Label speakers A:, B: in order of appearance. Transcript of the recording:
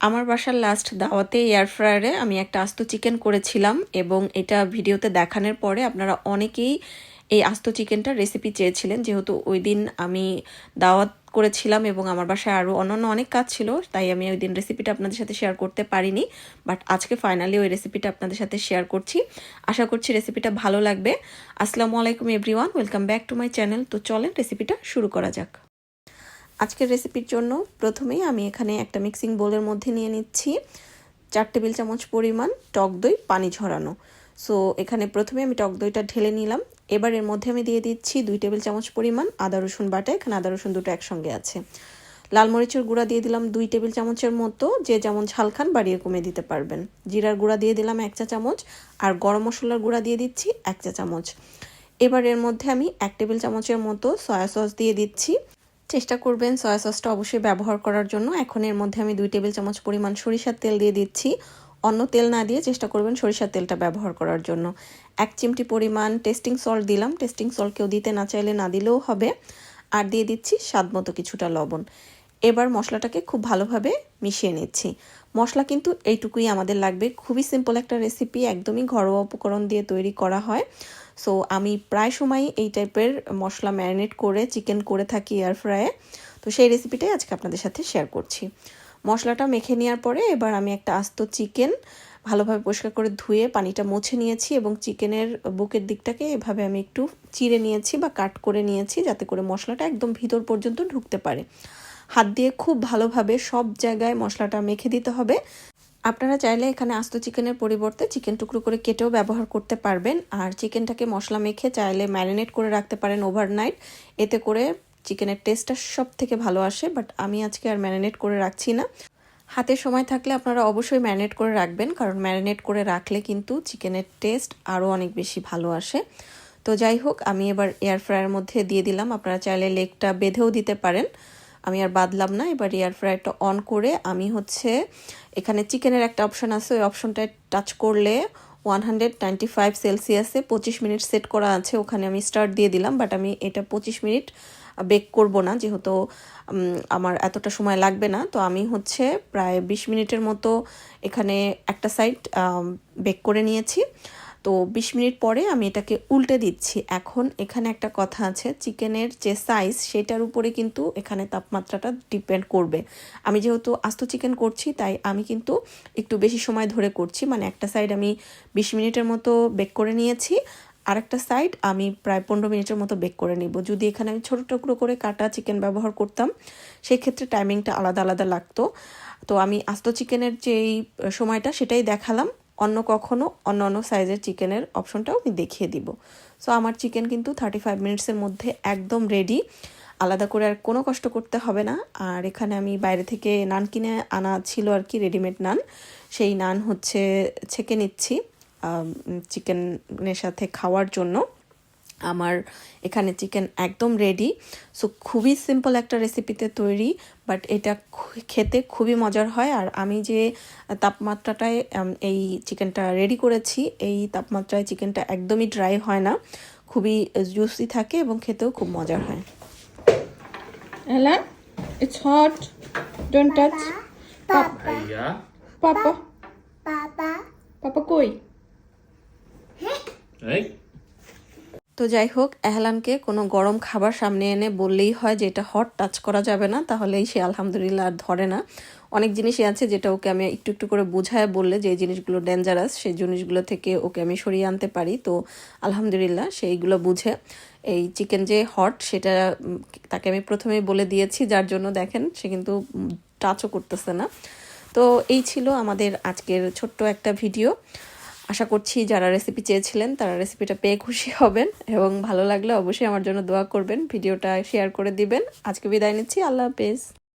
A: আমার বাসার লাস্ট দাওয়াতে এয়ার ফ্রায়ারে আমি একটা আস্ত চিকেন করেছিলাম এবং এটা ভিডিওতে দেখানোর পরে আপনারা অনেকেই এই আস্ত চিকেনটার রেসিপি চেয়েছিলেন। যেহেতু ওই দিন আমি দাওয়াত করেছিলাম এবং আমার বাসায় আরও অন্যান্য অনেক কাজ ছিল, তাই আমি ওই দিন রেসিপিটা আপনাদের সাথে শেয়ার করতে পারিনি। বাট আজকে ফাইনালি ওই রেসিপিটা আপনাদের সাথে শেয়ার করছি। আশা করছি রেসিপিটা ভালো লাগবে। আসসালামু আলাইকুম everyone welcome back to my channel তো চলেন রেসিপিটা শুরু করা যাক। আজকের রেসিপির জন্য প্রথমেই আমি এখানে একটা মিক্সিং বোলের মধ্যে নিয়ে নিচ্ছি। চার টেবিল চামচ পরিমাণ টক দই, পানি ঝরানো। সো এখানে প্রথমে আমি টক দইটা ঢেলে নিলাম। এবার এর মধ্যে আমি দিয়ে দিচ্ছি দুই টেবিল চামচ পরিমাণ আদা, রসুন বাটা। এখানে আদা, রসুন দুটো একসঙ্গে আছে। লাল মরিচের গুঁড়া দিয়ে দিলাম দুই টেবিল চামচের মতো। যে যেমন ঝাল খান, বাড়িয়ে কমে দিতে পারবেন। জিরার গুঁড়া দিয়ে দিলাম এক চা চামচ। আর গরম মশলার গুঁড়া দিয়ে দিচ্ছি এক চা চামচ। এবার এর মধ্যে আমি এক টেবিল চামচের মতো সয়া সস দিয়ে দিচ্ছি। চেষ্টা করবেন সয়া সসটা অবশ্যই ব্যবহার করার জন্য। এখন এর মধ্যে আমি দুই টেবিল চামচ পরিমাণ সরিষার তেল দিয়ে দিচ্ছি। অন্য তেল না দিয়ে চেষ্টা করবেন সরিষার তেলটা ব্যবহার করার জন্য। এক চিমটি পরিমাণ টেস্টিং সল্ট দিলাম। টেস্টিং সল্ট কেউ দিতে না চাইলে না দিলেও হবে। আর দিয়ে দিচ্ছি স্বাদ মতো কিছুটা লবণ। এবার মশলাটাকে খুব ভালোভাবে মিশিয়ে নিচ্ছি। মশলা কিন্তু এইটুকুই আমাদের লাগবে। খুবই সিম্পল একটা রেসিপি একদমই ঘরোয়া উপকরণ দিয়ে তৈরি করা হয়। সো আমি প্রায় সময় এই টাইপের মশলা ম্যারিনেট করে চিকেন করে থাকি এয়ার ফ্রায়ে তো সেই রেসিপিটাই আজকে আপনাদের সাথে শেয়ার করছি। মশলাটা মেখে নেওয়ার পরে এবার আমি একটা আস্ত চিকেন ভালোভাবে পরিষ্কার করে ধুয়ে পানিটা মুছে নিয়েছি এবং চিকেনের বুকের দিকটাকে এভাবে আমি একটু চিড়ে নিয়েছি বা কাট করে নিয়েছি যাতে করে মশলাটা একদম ভিতর পর্যন্ত ঢুকতে পারে। হাত দিয়ে খুব ভালোভাবে সব জায়গায় মশলাটা মেখে দিতে হবে। আপনারা চাইলে এখানে আস্ত চিকেনের পরিবর্তে চিকেন টুকরো করে কেটেও ব্যবহার করতে পারবেন। আর চিকেনটাকে মশলা মেখে চাইলে ম্যারিনেট করে রাখতে পারেন ওভারনাইট এতে করে চিকেনের টেস্টটা সব থেকে ভালো আসে বাট আমি আজকে আর ম্যারিনেট করে রাখছি না। হাতে সময় থাকলে আপনারা অবশ্যই ম্যারিনেট করে রাখবেন, কারণ ম্যারিনেট করে রাখলে কিন্তু চিকেনের টেস্ট আরও অনেক বেশি ভালো আসে। তো যাই হোক, আমি এবার এয়ার ফ্রায়ার মধ্যে দিয়ে দিলাম। আপনারা চাইলে লেগটা বেঁধেও দিতে পারেন। আমি আর বাদলাম না, এবার এয়ার ফ্রায়ারটা অন করে আমি হচ্ছে এখানে চিকেনের একটা অপশন আছে, ওই অপশনটায় টাচ করলে ওয়ান হান্ড্রেড নাইনটি ফাইভ সেলসিয়াসে পঁচিশ মিনিট সেট করা আছে, ওখানে আমি স্টার্ট দিয়ে দিলাম বাট আমি এটা পঁচিশ মিনিট বেক করব না, যেহেতু আমার এতটা সময় লাগবে না, তো আমি হচ্ছে প্রায় বিশ মিনিটের মতো এখানে একটা সাইড বেক করে নিয়েছি। তো বিশ মিনিট পরে আমি এটাকে উল্টে দিচ্ছি। এখন এখানে একটা কথা আছে, চিকেনের যে সাইজ সেটার উপরে কিন্তু এখানে তাপমাত্রাটা ডিপেন্ড করবে। আমি যেহেতু আস্ত চিকেন করছি, তাই আমি কিন্তু একটু বেশি সময় ধরে করছি। মানে একটা সাইড আমি বিশ মিনিটের মতো বেক করে নিয়েছি, আরেকটা সাইড আমি প্রায় পনেরো মিনিটের মতো বেক করে নিব। যদি এখানে আমি ছোটো টুকরো করে কাটা চিকেন ব্যবহার করতাম সেই ক্ষেত্রে টাইমিংটা আলাদা আলাদা লাগতো। তো আমি আস্ত চিকেনের যেই সময়টা সেটাই দেখালাম। অন্য কখনো অন্য অন্য সাইজের চিকেনের অপশনটাও আমি দেখিয়ে দিব। সো আমার চিকেন কিন্তু থার্টি ফাইভ মিনিটসের মধ্যে একদম রেডি আলাদা করে আর কোনো কষ্ট করতে হবে না। আর এখানে আমি বাইরে থেকে নান কিনে আনা ছিল আর কি রেডিমেড নান। সেই নান হচ্ছে ছেঁকে নিচ্ছি চিকেনের সাথে খাওয়ার জন্য। আমার এখানে চিকেন একদম রেডি সো খুবই সিম্পল একটা রেসিপিতে তৈরি বাট এটা খেতে খুবই মজার হয় আর আমি যে তাপমাত্রাটায় এই চিকেনটা রেডি করেছি এই তাপমাত্রায় চিকেনটা একদমই ড্রাই হয় না খুবই জুসি থাকে এবং খেতেও খুব মজার হয়
B: Ella, it's hot. Don't touch.
C: Papa. Yeah.
B: Papa.
C: Papa.
B: Papa কই?
C: Hey.
A: তো যাই হোক, এহলানকে কোনো গরম খাবার সামনে এনে বললেই হয় যে এটা হট, টাচ করা যাবে না, তাহলেই সে আলহামদুলিল্লাহ আর ধরে না। অনেক জিনিসই আছে যেটা ওকে আমি একটু একটু করে বোঝায় বললে যে জিনিসগুলো ডেঞ্জারাস সেই জিনিসগুলো থেকে ওকে আমি সরিয়ে আনতে পারি। তো আলহামদুলিল্লাহ সেইগুলো বুঝে। এই চিকেন যে হট, সেটা তাকে আমি প্রথমেই বলে দিয়েছি, যার জন্য দেখেন সে কিন্তু টাচও করতেছে না। তো এই ছিল আমাদের আজকের ছোট্ট একটা ভিডিও। আশা করছি যারা রেসিপি চেয়েছিলেন তারা রেসিপিটা পেয়ে খুশি হবেন এবং ভালো লাগলে অবশ্যই আমার জন্য দোয়া করবেন, ভিডিওটা শেয়ার করে দিবেন। আজকে বিদায় নিচ্ছি, আল্লাহ হাফেজ।